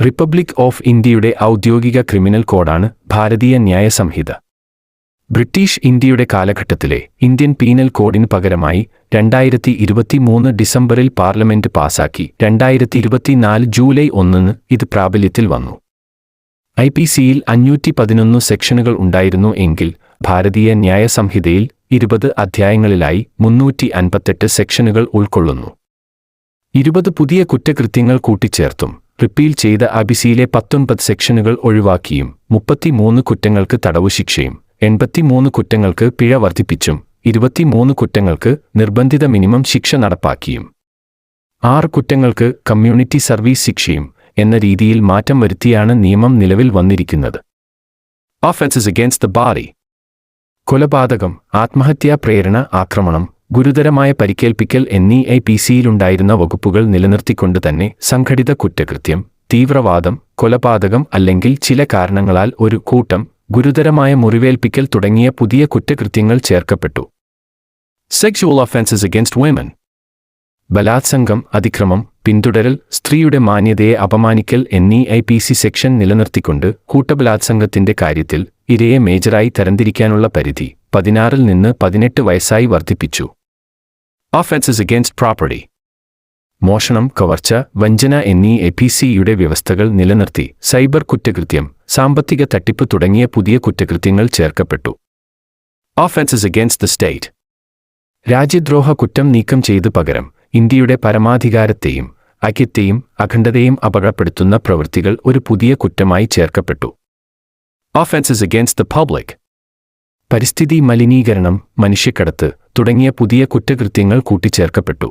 Republic of ഇന്ത്യയുടെ ഔദ്യോഗിക criminal കോഡാണ് ഭാരതീയ ന്യായ സംഹിത. ബ്രിട്ടീഷ് ഇന്ത്യയുടെ കാലഘട്ടത്തിലെ ഇന്ത്യൻ പീനൽ കോഡിന് പകരമായി രണ്ടായിരത്തി ഇരുപത്തിമൂന്ന് ഡിസംബറിൽ പാർലമെന്റ് പാസാക്കി രണ്ടായിരത്തി ഇരുപത്തിനാല് ജൂലൈ ഒന്നിന് ഇത് പ്രാബല്യത്തിൽ വന്നു. ഐ പി സിയിൽ അഞ്ഞൂറ്റി പതിനൊന്ന് സെക്ഷനുകൾ ഉണ്ടായിരുന്നു എങ്കിൽ ഭാരതീയ ന്യായ സംഹിതയിൽ ഇരുപത് അധ്യായങ്ങളിലായി മുന്നൂറ്റി അൻപത്തെട്ട് സെക്ഷനുകൾ ഉൾക്കൊള്ളുന്നു. ഇരുപത് പുതിയ കുറ്റകൃത്യങ്ങൾ കൂട്ടിച്ചേർത്തും റിപ്പീൽ ചെയ്ത അബിസിയിലെ പത്തൊൻപത് സെക്ഷനുകൾ ഒഴിവാക്കിയും മുപ്പത്തിമൂന്ന് കുറ്റങ്ങൾക്ക് തടവു ശിക്ഷയും എൺപത്തിമൂന്ന് കുറ്റങ്ങൾക്ക് പിഴ വർദ്ധിപ്പിച്ചും ഇരുപത്തിമൂന്ന് കുറ്റങ്ങൾക്ക് നിർബന്ധിത മിനിമം ശിക്ഷ നടപ്പാക്കിയും. ആറ് കുറ്റങ്ങൾക്ക് കമ്മ്യൂണിറ്റി സർവീസ് ശിക്ഷയും എന്ന രീതിയിൽ മാറ്റം വരുത്തിയാണ് നിയമം നിലവിൽ വന്നിരിക്കുന്നത്. ഓഫൻസസ് അഗേൻസ്റ്റ് ദ ബാഡി കൊലപാതകം ആത്മഹത്യാ പ്രേരണ ആക്രമണം ഗുരുതരമായ പരിക്കേൽപ്പിക്കൽ എന്നീ ഐ പി സിയിലുണ്ടായിരുന്ന വകുപ്പുകൾ നിലനിർത്തിക്കൊണ്ട് തന്നെ സംഘടിത കുറ്റകൃത്യം തീവ്രവാദം കൊലപാതകം അല്ലെങ്കിൽ ചില കാരണങ്ങളാൽ ഒരു കൂട്ടം ഗുരുതരമായ മുറിവേൽപ്പിക്കൽ തുടങ്ങിയ പുതിയ കുറ്റകൃത്യങ്ങൾ ചേർക്കപ്പെട്ടു. സെക്ഷുവൽ ഒഫൻസസ് അഗേൻസ്റ്റ് വുമൻ ബലാത്സംഗം അതിക്രമം പിന്തുടരൽ സ്ത്രീയുടെ മാന്യതയെ അപമാനിക്കൽ എന്നീ ഐ പി സി സെക്ഷൻ നിലനിർത്തിക്കൊണ്ട് കൂട്ടബലാത്സംഗത്തിന്റെ കാര്യത്തിൽ ഇരയെ മേജറായി തരംതിരിക്കാനുള്ള പരിധി പതിനാറിൽ നിന്ന് പതിനെട്ട് വയസ്സായി വർദ്ധിപ്പിച്ചു. ഓഫൻസസ് അഗേൻസ്റ്റ് പ്രോപ്പർട്ടി മോഷണം കവർച്ച വഞ്ചന എന്നീ എ പി സിയുടെ വ്യവസ്ഥകൾ നിലനിർത്തി സൈബർ കുറ്റകൃത്യം സാമ്പത്തിക തട്ടിപ്പ് തുടങ്ങിയ പുതിയ കുറ്റകൃത്യങ്ങൾ ചേർക്കപ്പെട്ടു. ഓഫൻസസ് അഗേൻസ്റ്റ് ദ സ്റ്റേറ്റ് രാജ്യദ്രോഹ കുറ്റം നീക്കം ചെയ്തു പകരം ഇന്ത്യയുടെ പരമാധികാരത്തെയും ഐക്യത്തെയും അഖണ്ഡതയും അപകടപ്പെടുത്തുന്ന പ്രവൃത്തികൾ ഒരു പുതിയ കുറ്റമായി ചേർക്കപ്പെട്ടു. ഓഫൻസസ് അഗേൻസ്റ്റ് ദ പബ്ലിക് പരിസ്ഥിതി മലിനീകരണം മനുഷ്യക്കടത്ത് തുടങ്ങിയ പുതിയ കുറ്റകൃത്യങ്ങൾ കൂട്ടിച്ചേർക്കപ്പെട്ടു.